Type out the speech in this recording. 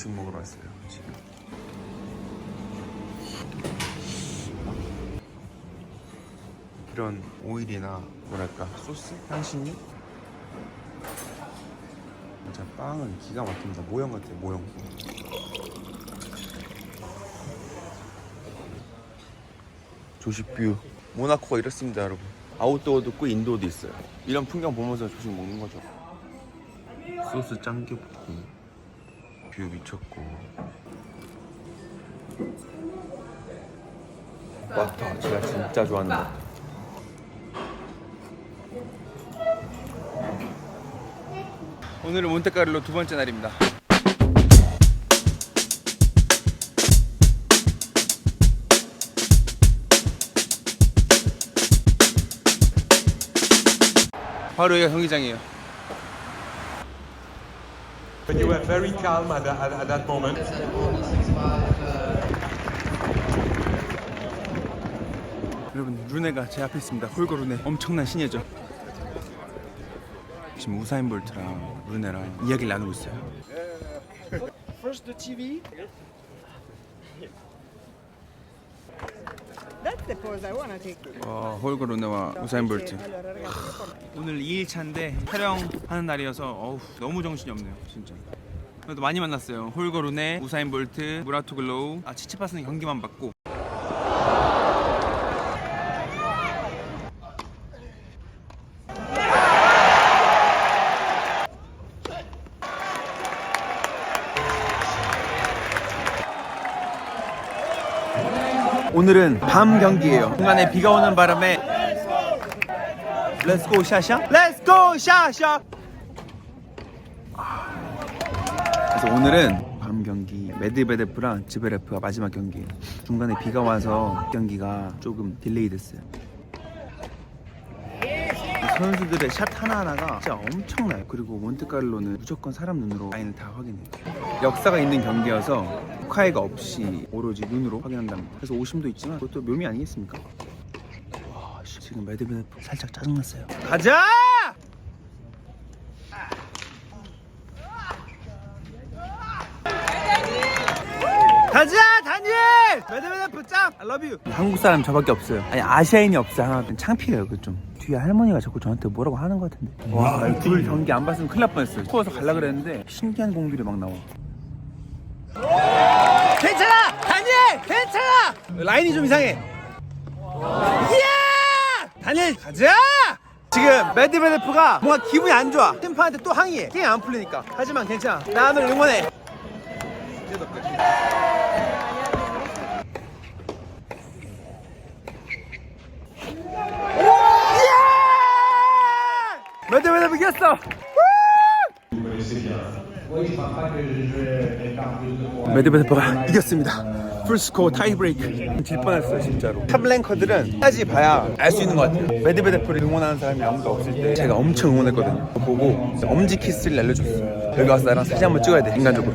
조식 먹으러 왔어요 지금. 이런 오일이나 뭐랄까 소스? 향신료? 진짜 빵은 기가 막힙니다. 모형 같아요 모형. 조식뷰. 모나코가 이렇습니다 여러분. 아웃도어도 있고 인도어도 있어요. 이런 풍경 보면서 조식 먹는 거죠. 소스 짱 귀엽고 뷰 미쳤고. 버터 제가 진짜 좋아하는 거 오늘은 몬테카를로 두 번째 날입니다. 바로 여기가 경기장이에요 But you were very calm at, that- at, at that moment. 여러분 루네가 제 앞에 있습니다. 홀거 루네 엄청난 신예죠. 지금 우사인 볼트랑 루네랑 이야기를 나누고 있어요. First the TV. 어, 홀거 루네와 우사인 볼트. Come- 오늘 2일차인데 촬영하는 날이어서 어우, 너무 정신이 없네요, 진짜. 그래도 많이 만났어요. 홀거 루네, 우사인 볼트, 무라토 글로우. 아 치치파스는 경기만 봤고. 오늘은 밤 경기예요. 중간에 비가 오는 바람에 렛츠고 샤샤? 렛츠고 샤샤! 그래서 오늘은 밤 경기 메드베데프랑 지베레프가 마지막 경기. 중간에 비가 와서 경기가 조금 딜레이 됐어요. 이 선수들의 샷 하나하나가 진짜 엄청나요. 그리고 몬테카를로는 무조건 사람 눈으로 라인을 다 확인해요. 역사가 있는 경기여서 후카이가 없이 오로지 눈으로 확인한답니다 그래서 오심도 있지만 그것도 묘미 아니겠습니까 와, 씨, 지금 매드베데프 살짝 짜증났어요. 가자! 가자, 다니엘! 매드베데프 짱! I love you. 한국 사람 저밖에 없어요. 아니 아시아인이 없어 하나. 창피해요, 그 좀. 뒤에 할머니가 자꾸 저한테 뭐라고 하는 것 같은데. 와, 이둘 경기 안 봤으면 큰일 날 뻔했어요. 코어서 갈라 그랬는데 신기한 공들이 막 나와. 괜찮아! 다니엘! 괜찮아! 라인이 좀 이상해. 이야! 다니엘 가자! 지금 매드베데프가 뭔가 기분이 안 좋아. 심판한테 또 항의해. 게임 안 풀리니까. 하지만 괜찮아. 나를 응원해. 매드베데프 이겼어. 매드베데프가 이겼습니다. 풀스코어 타이브레이크. 질 뻔했어요 진짜로. 탑랭커들은 까지 봐야 알 수 있는 것 같아요. 매드베데프를 응원하는 사람이 아무도 없을 때 제가 엄청 응원했거든요. 보고 엄지 키스를 날려줬어요. 여기 와서 나랑 사진 한번 찍어야 돼 인간적으로.